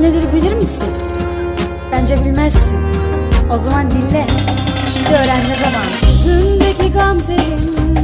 Nedir bilir misin? Bence bilmezsin. O zaman dinle. Şimdi öğrenme zamanı. Yüzündeki gamzenin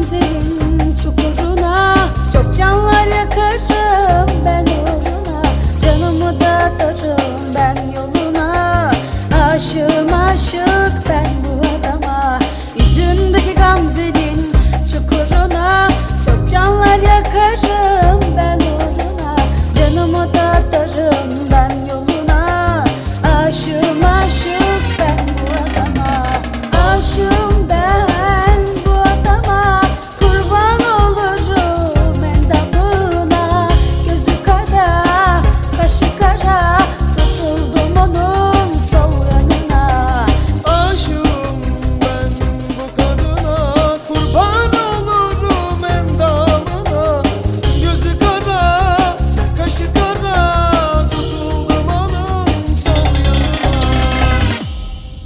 comes in.